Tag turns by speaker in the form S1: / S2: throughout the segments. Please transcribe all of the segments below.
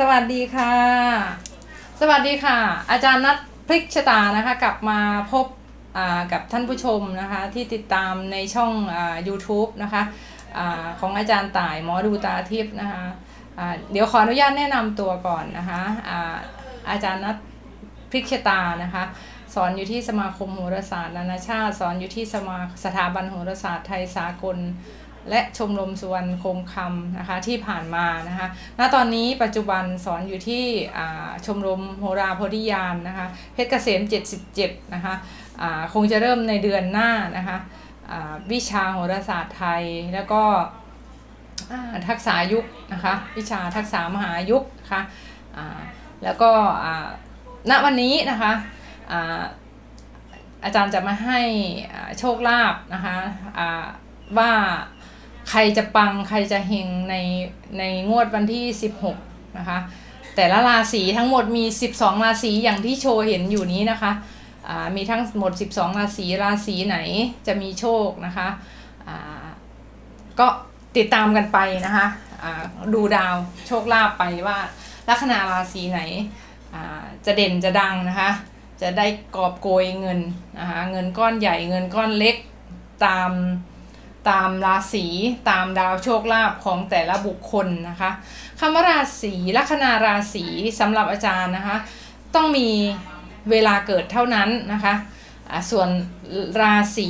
S1: สวัสดีค่ะ สวัสดีค่ะ อาจารย์นัทพลิกชะตานะคะ กลับมาพบกับท่านผู้ชมนะคะ ที่ติดตามในช่องอ YouTube นะคะอาของอาจารย์ต่ายหมอดูตาทิพย์นะคะอ่าเดี๋ยวขออนุญาตแนะนำตัวก่อนนะคะอาอาจารย์นัทพลิกชะตานะคะสอนอยู่ที่สมาคมโหราศาสตร์นานาชาติ สอนอยู่ที่สมาสถาบันโหราศาสตร์ไทยสากล และชมรมสุวรรณคงคำนะคะที่ผ่านมานะคะณตอนนี้ปัจจุบันสอนอยู่ที่ชมรมโหราโพธิญาณนะคะเพชรเกษม 77 นะคะอ่าคงจะเริ่มในเดือนหน้านะคะอ่าวิชาโหราศาสตร์ไทยแล้วก็ทักษะยุคนะคะวิชาทักษะมหายุคนะคะอ่าแล้วก็ณวันนี้นะคะอาอาจารย์จะมาให้โชคลาภนะคะอ่าว่า ใครจะปังใครจะเฮงในในงวดวันที่ 16 นะคะ แต่ละราศีทั้งหมดมี 12 ราศีอย่างที่โชว์เห็นอยู่นี้นะคะมีทั้งหมด 12 ราศีราศีไหนจะมีโชคนะคะก็ติดตามกันไปนะคะดูดาวโชคลาภไปว่าลัคนาราศีไหนจะเด่นจะดังนะคะ จะได้กอบโกยเงินนะคะเงินก้อนใหญ่เงินก้อนเล็กตาม ตามราศีตามดาวโชคลาภของแต่ละบุคคลนะคะคำว่าราศีลัคนาราศีสำหรับอาจารย์นะคะ ต้องมีเวลาเกิดเท่านั้นนะคะส่วนราศี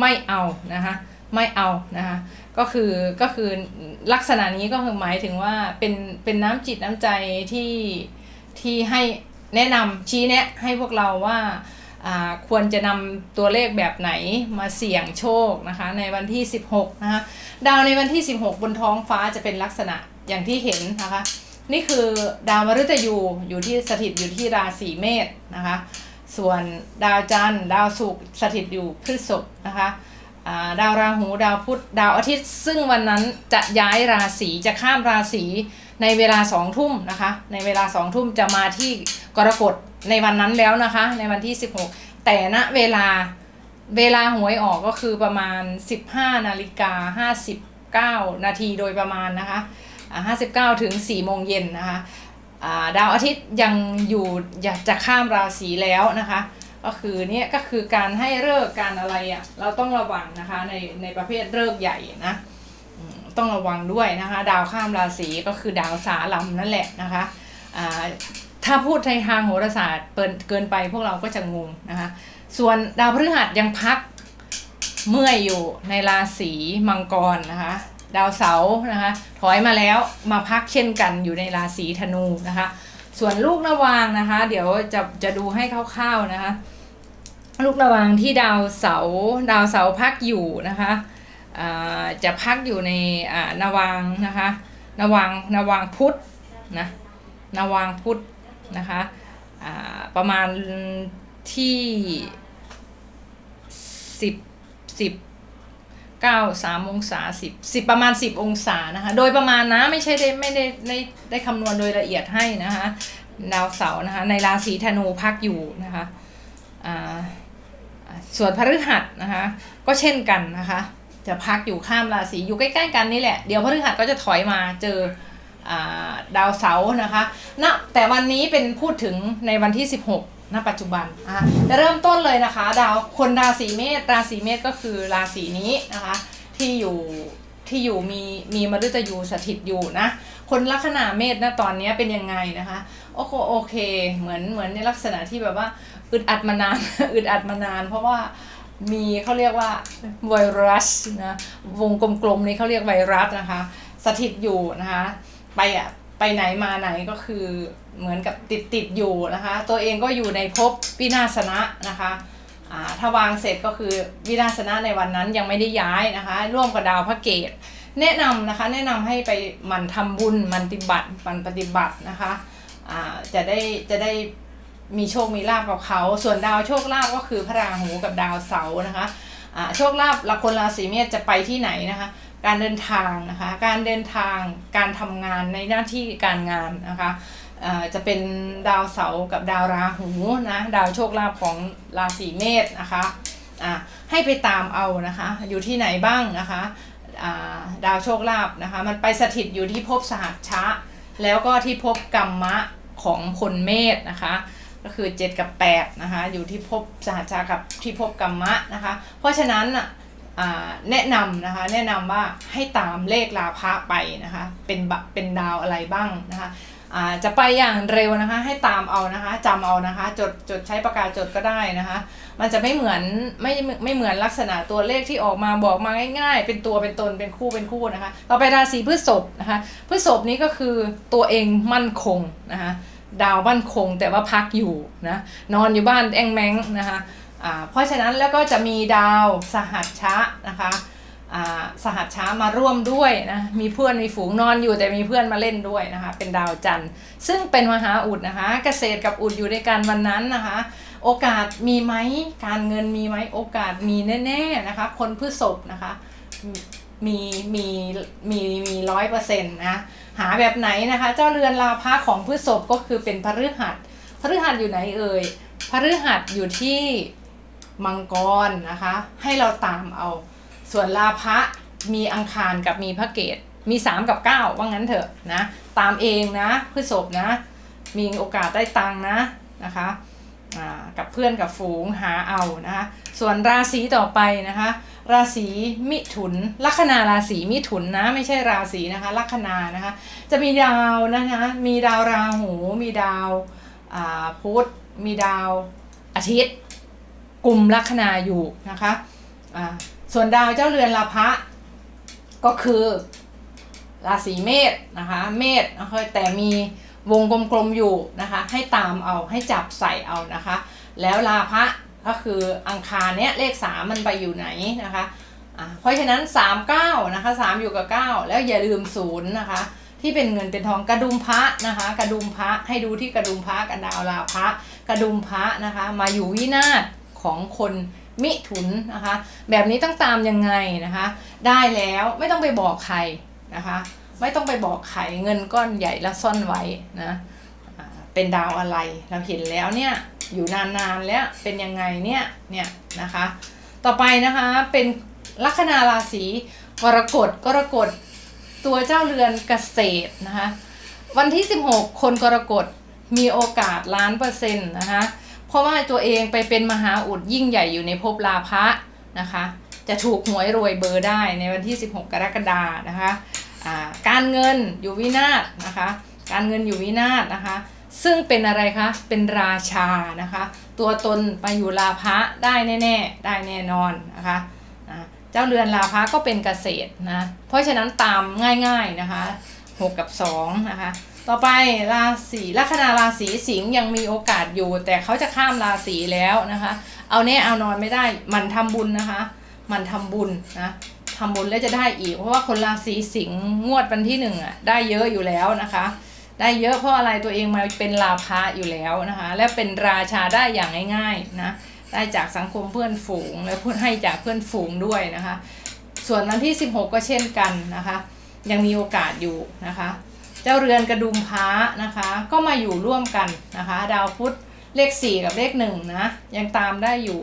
S1: ไม่เอานะคะไม่เอานะคะก็คือก็คือลักษณะนี้ก็คือหมายถึงว่าเป็นเป็นน้ำจิตน้ำใจที่ที่ให้แนะนำชี้แนะให้พวกเราว่า ควรจะนำตัวเลขแบบไหนมาเสี่ยงโชคนะคะในวันที่ 16 นะคะดาวในวันที่ 16 บนท้องฟ้าจะเป็นลักษณะอย่างที่เห็นนะคะ นี่คือดาวมฤตยูอยู่ที่สถิตอยู่ที่ราศีเมษนะคะ ส่วนดาวจันทร์ดาวศุกร์สถิตอยู่พฤษภนะคะดาวราหูดาวพุธดาวอาทิตย์ ซึ่งวันนั้นจะย้ายราศีจะข้ามราศี ในเวลาสองทุ่มนะคะ ในเวลาสองทุ่มจะมาที่กรกฎในวันนั้นแล้วนะคะ ในวันที่ 16 แต่ณเวลาเวลาหวยออกก็คือประมาณ 15นาฬิกา59 นาทีโดยประมาณนะคะอ่า59 ถึง4โมงเย็นนะคะาดาวอาทิตย์ยังอยู่อยากจะข้ามราศีแล้วนะคะ ก็คือเนี่ยก็คือการให้เลิกการอะไรอะ่ะเราต้องระวังนะคะในในประเภทเลิกใหญ่นะ ต้องระวังด้วยนะคะ ดาวข้ามราศีก็คือดาวสาลัมนั่นแหละนะคะถ้าพูดในทางโหราศาสตร์เกินไปพวกเราก็จะงงนะคะ ส่วนดาวพฤหัสยังพักเมื่อยอยู่ในราศีมังกรนะคะ ดาวเสาร์นะคะถอยมาแล้วมาพักเช่นกันอยู่ในราศีธนูนะคะ ส่วนลูกระวางนะคะ เดี๋ยวจะจะดูให้คร่าวๆนะคะ ลูกระวางที่ดาวเสาร์ดาวเสาร์พักอยู่นะคะ จะพักอยู่ในนาวางนะคะนาวางนาวางพุทธนะนาวางพุทธนะคะประมาณที่สิบสิบเก้าสามองศาสิบสิบประมาณสิบองศานะคะโดยประมาณนะไม่ใช่ได้ไม่ได้ได้ได้คำนวณโดยละเอียดให้นะคะดาวเสาร์นะคะในราศีธนูพักอยู่นะคะส่วนพฤหัสนะคะก็เช่นกันนะคะ จะพักอยู่ข้ามราศีอยู่ใกล้ๆกันนี่แหละ เดี๋ยวพฤหัสก็จะถอยมาเจออดาวเสาร์นะคะณแต่วันนี้เป็นพูดถึงในวันที่ 16ณปัจจุบันนะคะจะเริ่มต้นเลยนะคะ ดาวคนราศีเมษราศีเมษก็คือราศีนี้นะคะที่อยู่ที่อยู่มีมีมฤตยูสถิตอยู่นะคนลัคนาเมษนะตอนนี้เป็นยังไงนะคะโอเคโอเค เหมือนเหมือนในลักษณะที่แบบว่าอึดอัดมานานอึดอัดมานาน เพราะว่า มีเขาเรียกว่าไวรัสนะวงกลมๆนี้เขาเรียกไวรัสนะคะ สถิตอยู่นะคะไปอะไปไหนมาไหนก็คือเหมือนกับติดติดๆอยู่นะคะ ตัวเองก็อยู่ในภพวินาศนะนะคะอ่าถ้าวางเสร็จก็คือวินาศนะในวันนั้นยังไม่ได้ย้ายนะคะ ร่วมกับดาวพระเกตแนะนำนะคะแนะนำให้ไปหมันทำบุญมันปฏิบัติมันปฏิบัตินะคะอ่าจะได้จะได้ มีโชคมีลาบกับเขา ส่วนดาวโชคลาภก็คือพระราหูกับดาวเสาร์นะคะอ่าโชคลาภละคนราศีเมษจะไปที่ไหนนะคะ การเดินทางนะคะ การเดินทาง การทำงานในหน้าที่การงานนะคะอ่าจะเป็นดาวเสาร์กับดาวราหูนะ ดาวโชคลาภของราศีเมษนะคะอ่าให้ไปตามเอานะคะ อยู่ที่ไหนบ้างนะคะอ่าดาวโชคลาภนะคะ มันไปสถิตอยู่ที่ภพสหัชชะ แล้วก็ที่ภพกรรมะของคนเมษนะคะ ก็คือ 7 กับ 8 นะคะ อยู่ที่ภพสหัชชากับที่ภพกรรมะนะคะ เพราะฉะนั้นอ่าแนะนำนะคะแนะนำว่าให้ตามเลขลาภะไปนะคะเป็นบะเป็นดาวอะไรบ้างนะคะอ่าจะไปอย่างเร็วนะคะให้ตามเอานะคะจำเอานะคะจดจดใช้ปากกาจดก็ได้นะคะ มันจะไม่เหมือนไม่ไม่เหมือนลักษณะตัวเลขที่ออกมาบอกมาง่าย ๆ เป็นตัวเป็นตนเป็นคู่เป็นคู่นะคะต่อไปราศีพฤษภนะคะพฤษภนี้ก็คือตัวเองมั่นคงนะคะ ดาวมั่นคงแต่ว่าพักอยู่นะนอนอยู่บ้านแองแมงนะคะเพราะฉะนั้นแล้วก็จะมีดาวสหัชชะนะคะสหัชชะมาร่วมด้วยนะมีเพื่อนมีฝูงนอนอยู่แต่มีเพื่อนมาเล่นด้วยนะคะเป็นดาวจันทร์ ซึ่งเป็นมหาอุดนะคะ เกษตรกับอุดอยู่ด้วยกันวันนั้นนะคะ โอกาสมีไหมการเงินมีไหมโอกาสมีแน่ๆนะคะ คนพฤษภนะคะ มีมีมีมีร้อยเปอร์เซ็นต์นะหาแบบไหนนะคะ เจ้าเรือนลาภะของพฤษภก็คือเป็นพฤหัสพฤหัสอยู่ไหนเอ่ยพฤหัสอยู่ที่มังกรนะคะ ให้เราตามเอา ส่วนลาภะมีอังคารกับมีพระเกตมี 3 กับ 9 ว่างั้นเถอะนะ ตามเองนะพฤษภนะ มีโอกาสได้ตังนะนะคะกับเพื่อนกับฝูงหาเอานะคะส่วนราศีต่อไปนะคะ ราศีมิถุน ลัคนาราศีมิถุนนะ ไม่ใช่ราศีนะคะ ลัคนานะคะ จะมีดาวนะคะ มีดาวราหู มีดาวพุธ มีดาวอาทิตย์ กลุ่มลัคนาอยู่นะคะอ่าส่วนดาวเจ้าเรือนลาภะก็คือราศีเมษนะคะ เมษนะคะแต่มีวงกลมๆอยู่นะคะ ให้ตามเอาให้จับใส่เอานะคะ แล้วลาภะ ก็คืออังคารเนี้ยเลข 3 มันไปอยู่ไหนนะคะเพราะฉะนั้น 3 9นะคะ3อยู่กับ 9 แล้วอย่าลืมศูนย์นะคะที่เป็นเงินเป็นทองกระดุมพระนะคะ กระดุมพระให้ดูที่กระดุมพระกันดาวลาพระกระดุมพระนะคะ มาอยู่วินาศของคนมิถุนนะคะ แบบนี้ต้องตามยังไงนะคะ ได้แล้วไม่ต้องไปบอกใครนะคะ ไม่ต้องไปบอกใครเงินก้อนใหญ่แล้วซ่อนไว้นะเป็นดาวอะไรเราเห็นแล้วเนี่ย อยู่นานๆแล้วเป็นยังไงเนี่ยเนี่ยนะคะ ต่อไปนะคะเป็นลัคนาราศีกรกฎกรกฎตัวเจ้าเรือนเกษตรนะคะ วันที่ 16 คนกรกฎมีโอกาสล้านเปอร์เซ็นต์นะคะ เพราะว่าตัวเองไปเป็นมหาอุดยิ่งใหญ่อยู่ในภพลาภะนะคะ จะถูกหวยรวยเบอร์ได้ในวันที่ 16 กรกฎานะคะอ่าการเงินอยู่วินาศนะคะ การเงินอยู่วินาศนะคะ ซึ่งเป็นอะไรคะ เป็นราชานะคะ ตัวตนไปอยู่ลาภะได้แน่ ๆ ได้แน่นอนนะคะเจ้าเรือนลาภะก็เป็นเกษตรนะ เพราะฉะนั้นตามง่ายๆนะคะ6กับ2นะคะ ต่อไปราศีลัคนาราศีสิงห์ยังมีโอกาสอยู่ แต่เขาจะข้ามราศีแล้วนะคะ เอาแน่เอานอนไม่ได้ มันทำบุญนะคะ มันทำบุญนะทำบุญแล้วจะได้อีก เพราะว่าคนราศีสิงห์งวดวันที่หนึ่งอะได้เยอะอยู่แล้วนะคะ ได้เยอะเพราะอะไรตัวเองมาเป็นลาภะอยู่แล้วนะคะ และเป็นราชาได้อย่างง่ายๆนะได้จากสังคมเพื่อนฝูงและพูดให้จากเพื่อนฝูงด้วยนะคะ ส่วนวันที่ 16 ก็เช่นกันนะคะ ยังมีโอกาสอยู่นะคะ เจ้าเรือนกระดุมพ้านะคะ ก็มาอยู่ร่วมกันนะคะ ดาวพุธเลข 4 กับเลข1นะยังตามได้อยู่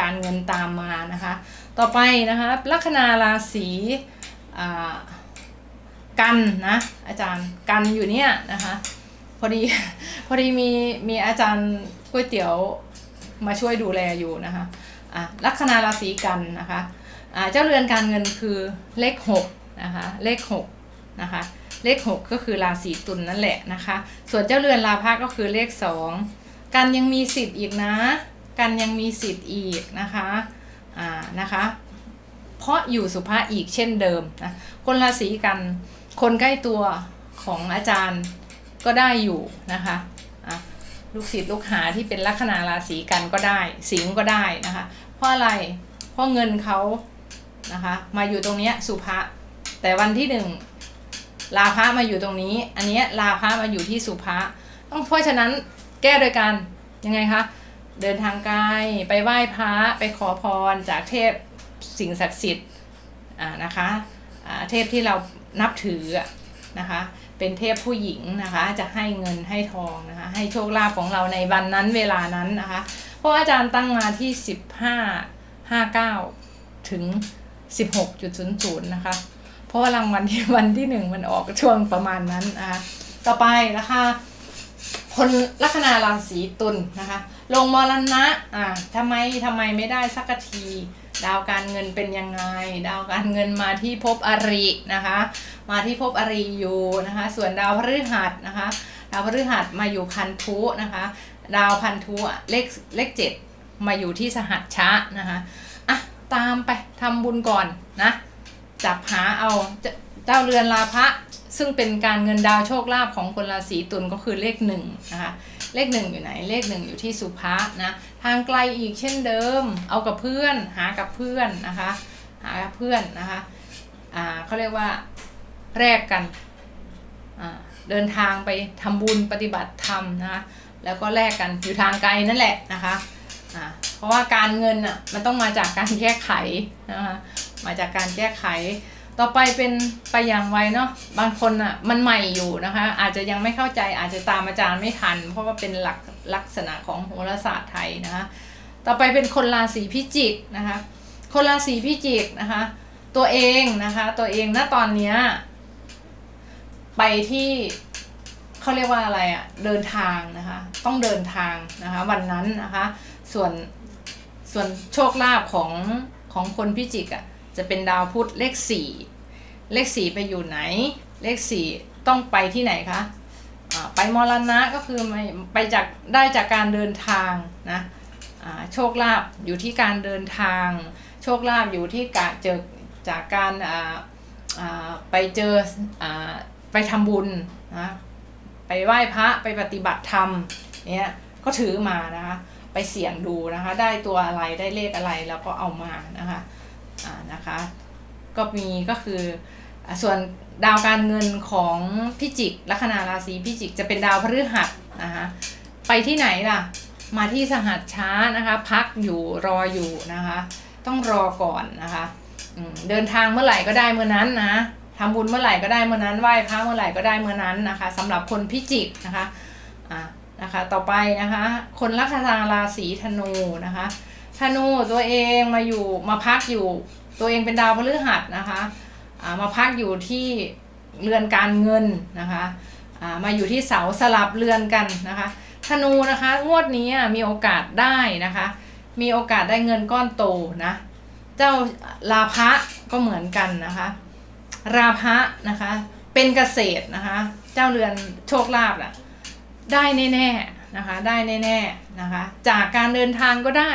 S1: การเงินตามมานะคะ ต่อไปนะคะลัคนาราศีอ่า กันนะอาจารย์กันอยู่เนี่ยนะคะพอดีพอดีมีมีอาจารย์ก๋วยเตี๋ยวมาช่วยดูแลอยู่นะคะอะลัคนาราศีกันนะคะอ่าเจ้าเรือนการเงินคือเลข6นะคะเลข6นะคะเลข 6 ก็คือราศีตุลนนั่นแหละนะคะ ส่วนเจ้าเรือนลาภะก็คือเลข 2 กันยังมีสิทธิ์อีกนะ กันยังมีสิทธิ์อีกนะคะอ่านะคะ เพราะอยู่สุภาอีกเช่นเดิมนะคนราศีกัน คนใกล้ตัวของอาจารย์ก็ได้อยู่นะคะลูกศิษย์ลูกหาที่เป็นลัคนาราศีกันก็ได้ สิงก็ได้นะคะ เพราะอะไรเพราะเงินเขานะคะมาอยู่ตรงนี้สุภะแต่วันที่หนึ่งลาภะมาอยู่ตรงนี้ อันนี้ลาภะมาอยู่ที่สุภะต้องเพราะฉะนั้นแก้โดยการยังไงคะเดินทางไกลไปไหว้พระไปขอพรจากเทพสิ่งศักดิ์สิทธิ์นะคะ เทพที่เรานับถือนะคะ เป็นเทพผู้หญิงนะคะ จะให้เงินให้ทองนะคะ ให้โชคลาภของเราในวันนั้นเวลานั้นนะคะ เพราะอาจารย์ตั้งมาที่สิบห้าห้าเก้าถึงสิบหกจุดศูนะคะ เพราะว่ารางวัลที่วันที่หนึ่งมันออกช่วงประมาณนั้นนะคะต่อไปนะคะคนลัคนาราศีตุลนะคะ ลงมรณะอ่าทำไมทำไมไม่ได้สักที ดาวการเงินเป็นยังไง ดาวการเงินมาที่ภพอรินะคะ มาที่ภพอริอยู่นะคะ ส่วนดาวพฤหัสนะคะ ดาวพฤหัสมาอยู่พันธุนะคะ ดาวพันธุเลขเลขเจ็ดมาอยู่ที่สหัสชะนะคะอะตามไปทำบุญก่อนนะจับหาเอาเจ้าเจ้าเรือนลาภะ ซึ่งเป็นการเงินดาวโชคลาภของคนราศีตุลก็คือเลขหนึ่งนะคะเลขหนึ่งอยู่ไหนเลขหนึ่งอยู่ที่สุภะนะทางไกลอีกเช่นเดิม เอากับเพื่อนหากับเพื่อนนะคะหากับเพื่อนนะคะอ่าเขาเรียกว่าแลกกันอ่าเดินทางไปทำบุญปฏิบัติธรรมนะคะแล้วก็แลกกันอยู่ทางไกลนั่นแหละนะคะอ่าเพราะว่าการเงินอะมันต้องมาจากการแก้ไขนะคะมาจากการแก้ไข ต่อไปเป็นไปอย่างไวเนาะบางคนอะมันใหม่อยู่นะคะ อาจจะยังไม่เข้าใจอาจจะตามอาจารย์ไม่ทัน เพราะว่าเป็นหลักลักษณะของโหราศาสตร์ไทยนะคะต่อไปเป็นคนราศีพิจิกนะคะ คนราศีพิจิกนะคะ ตัวเองนะคะ ตัวเองณตอนเนี้ยไปที่เขาเรียกว่าอะไรอะ่ะเดินทางนะคะ ต้องเดินทางนะคะ วันนั้นนะคะ ส่วนส่วนโชคลาภของของคนพิจิกอะ่ะ จะเป็นดาวพุธเลขสี่เลขสี่ไปอยู่ไหน เลขสี่ต้องไปที่ไหนคะไปมรณะก็คือไปจากได้จากการเดินทางนะโชคลาภอยู่ที่การเดินทาง โชคลาภอยู่ที่การเจอจากการไปเจออไปทำบุญนะไปไหว้พระไปปฏิบัติธรรมเนี่ยก็ถือมานะคะไปเสี่ยงดูนะคะ ได้ตัวอะไรได้เลขอะไรแล้วก็เอามานะคะ นะคะ ก็มีก็คือส่วนดาวการเงินของพิจิกลัคนาราศีพิจิกจะเป็นดาวพฤหัสนะคะไปที่ไหนล่ะ มาที่สหัสช้านะคะ พักอยู่รออยู่นะคะ ต้องรอก่อนนะคะเดินทางเมื่อไหร่ก็ได้เมื่อนั้นนะทำบุญเมื่อไหร่ก็ได้เมื่อนั้นไหว้พระเมื่อไหร่ก็ได้เมื่อนั้นนะคะสำหรับคนพิจิกนะคะอ่านะคะ ต่อไปนะคะ คนลัคนาราศีธนูนะคะ ธนูตัวเองมาอยู่มาพักอยู่ ตัวเองเป็นดาวพฤหัสนะคะมาพักอยู่ที่เรือนการเงินนะคะมาอยู่ที่เสาสลับเรือนกันนะคะธนูนะคะงวดนี้มีโอกาสได้นะคะ มีโอกาสได้เงินก้อนโตนะเจ้าลาภะก็เหมือนกันนะคะ ราภะนะคะเป็นเกษตรนะคะ เจ้าเรือนโชคลาภอะได้แน่ๆนะคะได้แน่ๆนะคะ จากการเดินทางก็ได้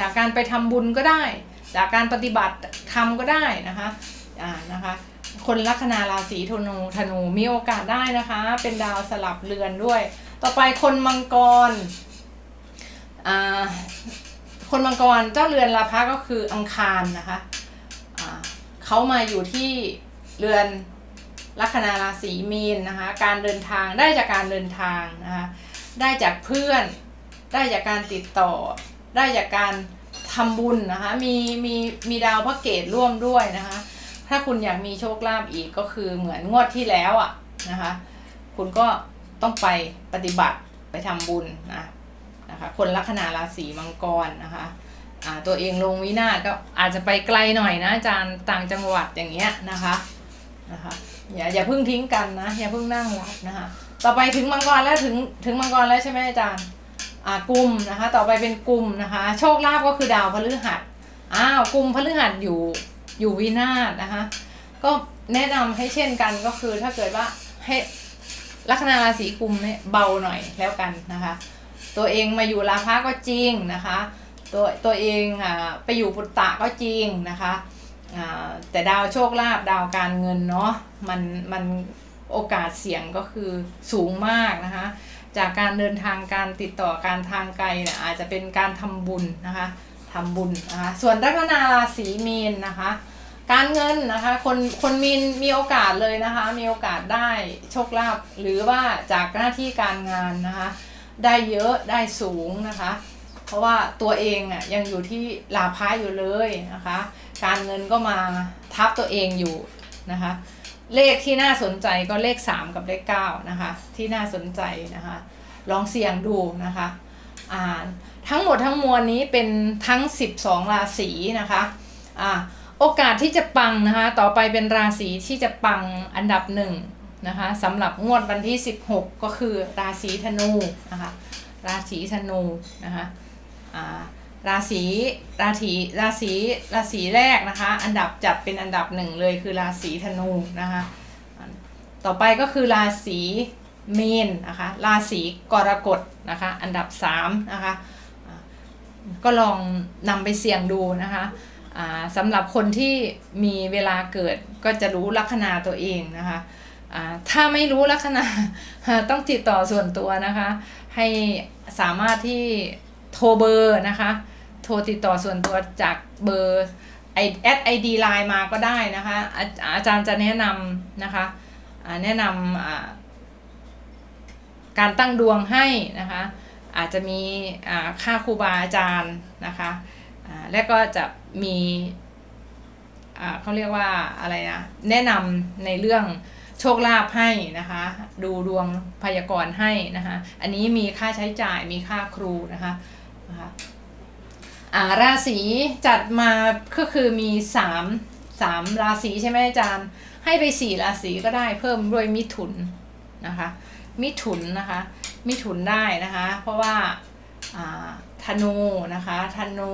S1: จากการไปทำบุญก็ได้ จากการปฏิบัติธรรมก็ได้นะคะอ่านะคะคนลัคนาราศีธนูธนูมีโอกาสได้นะคะ เป็นดาวสลับเรือนด้วย ต่อไปคนมังกรอ่าคนมังกรเจ้าเรือนลาภะก็คืออังคารนะคะอ่าเขามาอยู่ที่เรือนลัคนาราศีมีนนะคะ การเดินทางได้จากการเดินทางนะคะ ได้จากเพื่อน ได้จากการติดต่อ ได้จากการทำบุญนะคะ มีมีมีดาวพระเกตร่วมด้วยนะคะ ถ้าคุณอยากมีโชคลาภอีกก็คือเหมือนงวดที่แล้วอะนะคะ คุณก็ต้องไปปฏิบัติไปทำบุญนะนะคะ คนลัคนาราศีมังกรนะคะอ่าตัวเองลงวินาศก็อาจจะไปไกลหน่อยนะอาจารย์ต่างจังหวัดอย่างเงี้ยนะคะนะคะอย่าอย่าเพิ่งทิ้งกันนะอย่าเพิ่งนั่งหลับนะคะ ต่อไปถึงมังกรแล้วถึงถึงมังกรแล้วใช่ไหมอาจารย์ อ่ากุมนะคะ ต่อไปเป็นกลุ่มนะคะ โชคลาภก็คือดาวพฤหัสอ้าวกลุ่มพฤหัสอยู่อยู่วินาศนะคะ ก็แนะนำให้เช่นกันก็คือถ้าเกิดว่าให้ลัคนาราศีกลุ่มเนี่ยเบาหน่อยแล้วกันนะคะ ตัวเองมาอยู่ราพะก็จริงนะคะ ตัวตัวเองอ่าไปอยู่ปุตตะก็จริงนะคะอ่าแต่ดาวโชคลาภดาวการเงินเนาะมันมันโอกาสเสี่ยงก็คือสูงมากนะคะ จากการเดินทางการติดต่อการทางไกลเนี่ยอาจจะเป็นการทำบุญนะคะทำบุญนะคะส่วนลัคนาราศีมีนนะคะ การเงินนะคะคนคนมีนมีโอกาสเลยนะคะ มีโอกาสได้โชคลาภหรือว่าจากหน้าที่การงานนะคะ ได้เยอะได้สูงนะคะ เพราะว่าตัวเองอะยังอยู่ที่ลาภะอยู่เลยนะคะ การเงินก็มาทับตัวเองอยู่นะคะ เลขที่น่าสนใจก็เลข 3 กับเลข9นะคะ ที่น่าสนใจนะคะ ลองเสี่ยงดูนะคะอ่าทั้งหมดทั้งมวลนี้เป็นทั้ง 12 ราศีนะคะอ่าโอกาสที่จะปังนะคะ ต่อไปเป็นราศีที่จะปังอันดับหนึ่งนะคะสำหรับงวดวันที่ 16 ก็คือราศีธนูนะคะ ราศีธนูนะคะอ่า ราศีราศีราศีราศีแรกนะคะ อันดับจัดเป็นอันดับหนึ่งเลยคือราศีธนูนะคะต่อไปก็คือราศีเมนนะคะราศีกรกฎนะคะอันดับ3นะคะก็ลองนำไปเสี่ยงดูนะคะสำหรับคนที่มีเวลาเกิดก็จะรู้ลัคนาตัวเองนะคะถ้าไม่รู้ลักษณะต้องติดต่อส่วนตัวนะคะ ให้สามารถที่โทรเบอร์นะคะ โทรติดต่อส่วนตัวจากเบอร์ไอแอดไอดีไลน์มาก็ได้นะคะ อาอาจารย์จะแนะนำนะคะแนะนำการตั้งดวงให้นะคะ อาจจะมีค่าครูบาอาจารย์นะคะและก็จะมีเขาเรียกว่าอะไรนะแนะนำในเรื่องโชคลาภให้นะคะ ดูดวงพยากรณ์ให้นะคะ อันนี้มีค่าใช้จ่ายมีค่าครูนะคะนะคะ อ่าราศีจัดมาก็คือมีสามสามราศีใช่ไหมอาจารย์ ให้ไปสี่ราศีก็ได้เพิ่มด้วยมิถุนนะคะ มิถุนนะคะ มิถุนได้นะคะ เพราะว่าอ่าธนูนะคะธนู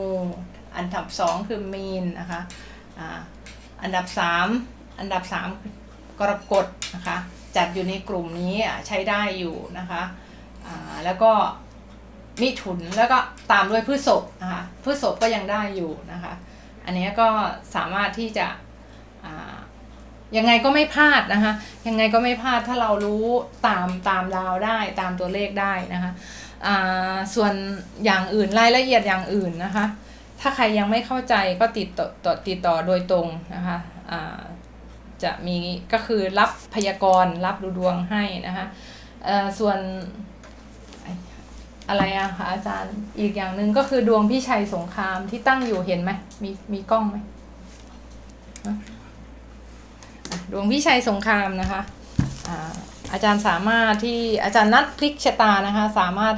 S1: อันดับสองคือมีนนะคะอ่าอันดับสามอันดับสามกรกฎนะคะ จัดอยู่ในกลุ่มนี้ใช้ได้อยู่นะคะอ่าแล้วก็ มิถุนแล้วก็ตามด้วยพฤษภนะคะพฤษภก็ยังได้อยู่นะคะ อันนี้ก็สามารถที่จะยังไงก็ไม่พลาดนะคะ ยังไงก็ไม่พลาดถ้าเรารู้ตามตามดาวได้ตามตัวเลขได้นะคะส่วนอย่างอื่นรายละเอียดอย่างอื่นนะคะ ถ้าใครยังไม่เข้าใจก็ติดต่อติดต่อโดยตรงนะคะจะมีก็คือรับพยากรณ์รับดูดวงให้นะคะส่วน อะไรอะคะอาจารย์อีกอย่างหนึ่งก็คือดวงพี่ชัยสงครามที่ตั้งอยู่เห็นไหมมีมีกล้องไหมดวงพี่ชัยสงครามนะคะอาจารย์สามารถที่อาจารย์นัดพลิกชะตานะคะ สามารถ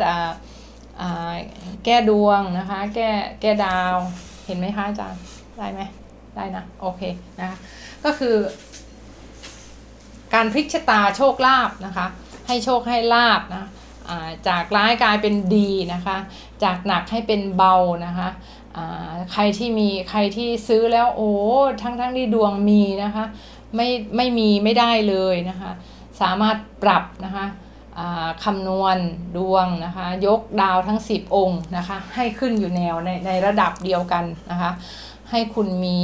S1: แก้ดวงนะคะ แก้แก้ดาวเห็นไหมคะอาจารย์ได้ไหมได้นะโอเคนะคะก็คือ การพลิกชะตาโชคลาภนะคะ ให้โชคให้ลาบนะ จากร้ายกลายเป็นดีนะคะ จากหนักให้เป็นเบานะคะใครที่มีใครที่ซื้อแล้วโอ้ทั้งทั้งที่ดวงมีนะคะไม่ไม่มีไม่ได้เลยนะคะ สามารถปรับนะคะคำนวณดวงนะคะ ยกดาวทั้ง 10 องค์นะคะ ให้ขึ้นอยู่แนวในในระดับเดียวกันนะคะ ให้คุณมี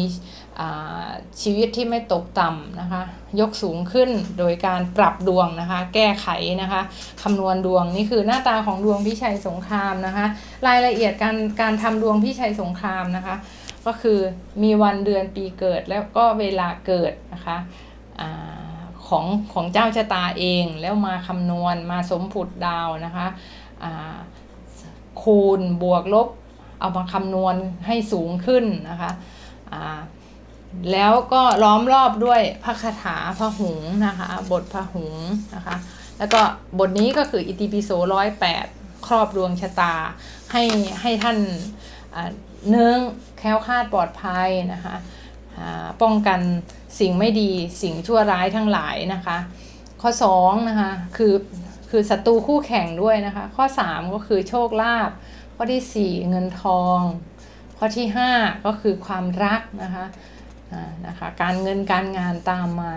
S1: ชีวิตที่ไม่ตกต่ำนะคะ ยกสูงขึ้นโดยการปรับดวงนะคะ แก้ไขนะคะคำนวณดวงนี่คือหน้าตาของดวงพี่ชัยสงครามนะคะ รายละเอียดการการทำดวงพี่ชัยสงครามนะคะ ก็คือมีวันเดือนปีเกิดแล้วก็เวลาเกิดนะคะอของของเจ้าชะตาเองแล้วมาคำนวณมาสมผุดดาวนะคะคูณบวกลบเอามาคำนวณให้สูงขึ้นนะคะ แล้วก็ล้อมรอบด้วยพระคาถาพระหุงส์นะคะ บทพระหุงส์นะคะ แล้วก็บทนี้ก็คืออิติปิโสร้อยแปดครอบดวงชะตา ให้ให้ท่านเนื่องแคล้วคลาดปลอดภัยนะคะป้องกันสิ่งไม่ดีสิ่งชั่วร้ายทั้งหลายนะคะ ข้อ2นะคะคือคือศัตรูคู่แข่งด้วยนะคะ ข้อ 3 ก็คือโชคลาภข้อทีสี่4 เงินทอง ข้อที่ 5 ก็คือความรักนะคะ นะคะการเงินการงานตามมา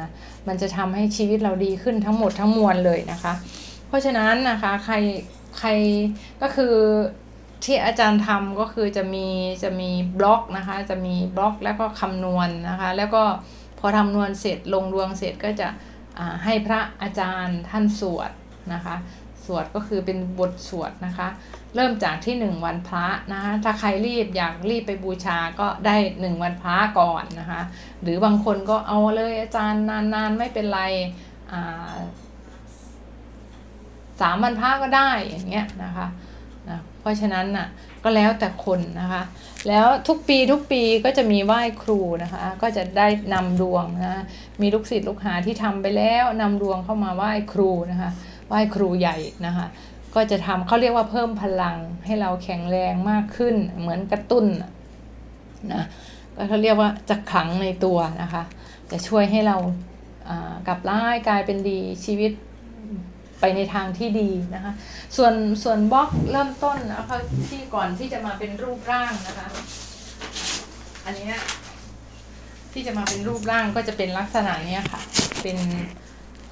S1: มันจะทำให้ชีวิตเราดีขึ้นทั้งหมดทั้งมวลเลยนะคะ เพราะฉะนั้นนะคะใครใครก็คือที่อาจารย์ทำก็คือจะมีจะมีบล็อกนะคะ จะมีบล็อกแล้วก็คำนวณนะคะ แล้วก็พอทำนวณเสร็จลงดวงเสร็จก็จะให้พระอาจารย์ท่านสวดนะคะ สวดก็คือเป็นบทสวดนะคะ เริ่มจากที่ 1 วันพระนะคะถ้าใครรีบอยากรีบไปบูชาก็ได้ 1 วันพระก่อนนะคะ หรือบางคนก็เอาเลยอาจารย์นานๆไม่เป็นไรสามวันพระก็ได้อย่างเงี้ยนะคะนะเพราะฉะนั้นน่ะก็แล้วแต่คนนะคะ แล้วทุกปีทุกปีก็จะมีไหว้ครูนะคะ ก็จะได้นำดวงนะมีลูกศิษย์ลูกหาที่ทำไปแล้วนำดวงเข้ามาไหว้ครูนะคะ ไหว้ครูใหญ่นะคะ ก็จะทำเขาเรียกว่าเพิ่มพลังให้เราแข็งแรงมากขึ้น เหมือนกระตุ้นนะก็เขาเรียกว่าจะขังในตัวนะคะ จะช่วยให้เรากลับร้ายกลายเป็นดีชีวิตไปในทางที่ดีนะคะ ส่วนส่วนบล็อกเริ่มต้นนะคะที่ก่อนที่จะมาเป็นรูปร่างนะคะ อันนี้ที่จะมาเป็นรูปร่างก็จะเป็นลักษณะนี้ค่ะ เป็น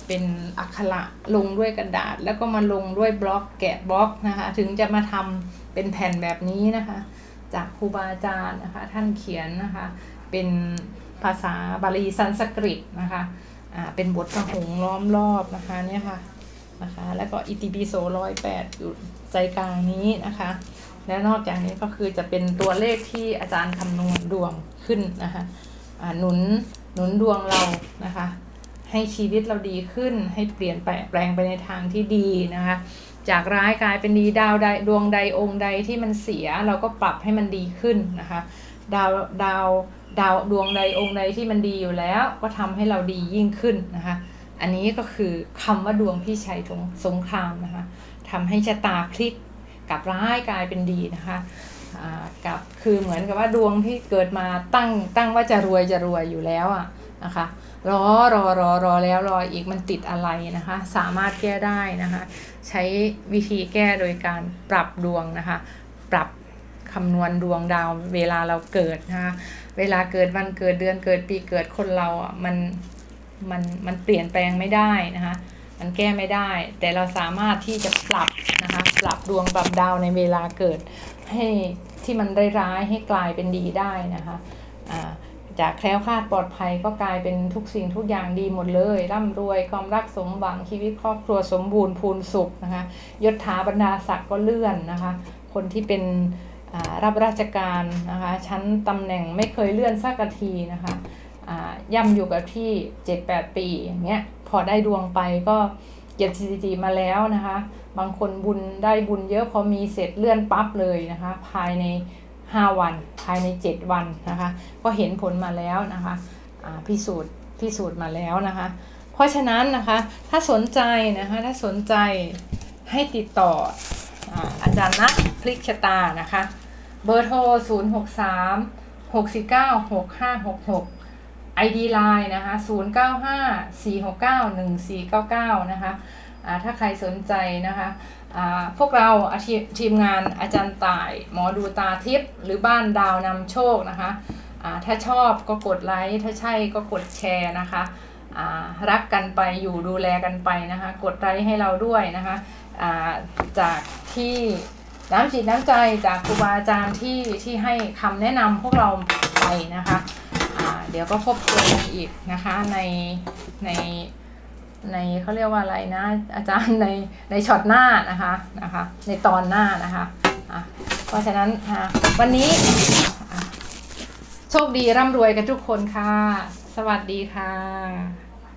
S1: เป็นอักขระลงด้วยกระดาษ แล้วก็มาลงด้วยบล็อกแกะบล็อกนะคะ ถึงจะมาทำเป็นแผ่นแบบนี้นะคะ จากครูบาอาจารย์นะคะ ท่านเขียนนะคะ เป็นภาษาบาลีสันสกฤตนะคะอ่าเป็นบทพระหงล้อมรอบนะคะเนี่ยค่ะนะคะ แล้วก็อิติปิโสร้อยแปดอยู่ใจกลางนี้นะคะ และนอกจากนี้ก็คือจะเป็นตัวเลขที่อาจารย์คำนวณดวงขึ้นนะคะอ่าหนุนหนุนดวงเรานะคะ ให้ชีวิตเราดีขึ้น ให้เปลี่ยนแปลแปลงไปในทางที่ดีนะคะ จากร้ายกลายเป็นดีดาวใดดวงใดองค์ใดที่มันเสียเราก็ปรับให้มันดีขึ้นนะคะ ดาวดาวดาวดวงใดองค์ใดที่มันดีอยู่แล้ว ก็ทำให้เราดียิ่งขึ้นนะคะ อันนี้ก็คือคำว่าดวงพี่ชัยสงสงครามนะคะทำให้ชะตาพลิกกลับร้ายกลายเป็นดีนะคะกับคือเหมือนกับว่าดวงที่เกิดมาตั้งตั้งว่าจะรวยจะรวยอยู่แล้วอะนะคะ รอรอรอรอแล้วรออีกมันติดอะไรนะคะ สามารถแก้ได้นะคะ ใช้วิธีแก้โดยการปรับดวงนะคะ ปรับคำนวณดวงดาวเวลาเราเกิดนะคะเวลาเกิดวันเกิดเดือนเกิดปีเกิดคนเราอะมันมันมันเปลี่ยนแปลงไม่ได้นะคะมันแก้ไม่ได้ แต่เราสามารถที่จะปรับนะคะปรับดวงปรับดาวในเวลาเกิดให้ที่มันร้ายๆให้กลายเป็นดีได้นะคะอ่า จากแคล้วคลาดปลอดภัยก็กลายเป็นทุกสิ่งทุกอย่างดีหมดเลย ร่ำรวยความรักสมหวังชีวิตครอบครัวสมบูรณ์พูนสุขนะคะยศถาบรรดาศักดิ์ก็เลื่อนนะคะ คนที่เป็นรับราชการนะคะชั้นตำแหน่งไม่เคยเลื่อนสักทีนะคะย่ำอยู่กับที่ 7-8 ปีอย่างเงี้ยพอได้ดวงไปก็เก็บสถิติมาแล้วนะคะ บางคนบุญได้บุญเยอะพอมีเสร็จเลื่อนปั๊บเลยนะคะ ภายใน 5 วันภายใน 7 วันนะคะ ก็เห็นผลมาแล้วนะคะพิสูจน์พิสูจน์มาแล้วนะคะ เพราะฉะนั้นนะคะถ้าสนใจนะคะถ้าสนใจให้ติดต่ออาอาจารย์นัทพลิกชะตานะคะ เบอร์โทร 0 6 3 6 4 9 6 5 6 6 ID Line นะคะ 0 9 5 4 6 9 1 4 9 9 นะคะ ถ้าใครสนใจนะคะพวกเราทีทีมงานอาจารย์ต่าย หมอดูตาทิพย์หรือบ้านดาวนำโชคนะคะถ้าชอบก็กดไลค์ถ้าใช่ก็กดแชร์นะคะรักกันไปอยู่ดูแลกันไปนะคะ กดไลค์ให้เราด้วยนะคะาจากที่น้ำจิตน้ำใจจากครูบาอาจารย์ที่ที่ให้คำแนะนำพวกเราไปนะคะเดี๋ยวก็พบกันอีกนะคะในใน ในเขาเรียกว่าอะไรนะ อาจารย์ในในช็อตหน้านะคะนะคะ ในตอนหน้านะคะอะเพราะฉะนั้นค่ะวันนี้โชคดีร่ำรวยกันทุกคนค่ะ สวัสดีค่ะ